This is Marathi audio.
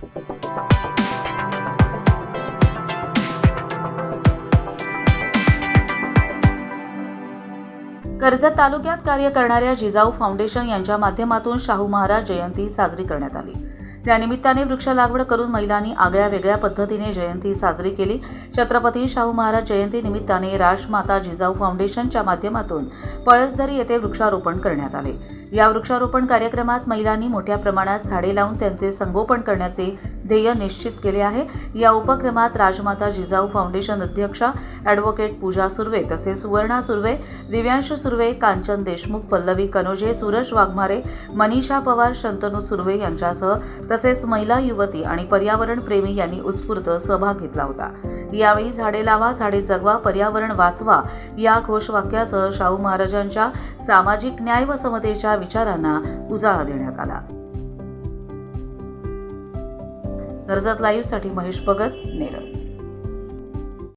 कर्जत तालुक्यात कार्य करणाऱ्या जिजाऊ फाउंडेशन यांच्या माध्यमातून शाहू महाराज जयंती साजरी करण्यात आली. त्यानिमित्ताने वृक्ष लागवड करून महिलांनी आगळ्या वेगळ्या पद्धतीने जयंती साजरी केली. छत्रपती शाहू महाराज जयंती निमित्ताने राजमाता जिजाऊ फाउंडेशनच्या माध्यमातून पळसधरी येथे वृक्षारोपण करण्यात आले. या वृक्षारोपण कार्यक्रमात महिलांनी मोठ्या प्रमाणात झाडे लावून त्यांचे संगोपन करण्याचे ध्येय निश्चित केले आहे. या उपक्रमात राजमाता जिजाऊ फाउंडेशन अध्यक्षा ॲडव्होकेट पूजा सुर्वे तसेच सुवर्णा सुर्वे दिव्यांश सुर्वे कांचन देशमुख पल्लवी कनोजे सुरज वाघमारे मनीषा पवार शंतनू सुर्वे यांच्यासह तसेच महिला युवती आणि पर्यावरण प्रेमी यांनी उत्स्फूर्त सहभाग घेतला होता. यावेळी झाडे लावा झाडे जगवा पर्यावरण वाचवा या घोषवाक्यासह शाहू महाराजांच्या सामाजिक न्याय व समतेच्या विचारांना उजाळा देण्यात आला. कर्जत लाईव्हसाठी महेश भगत नेरळ.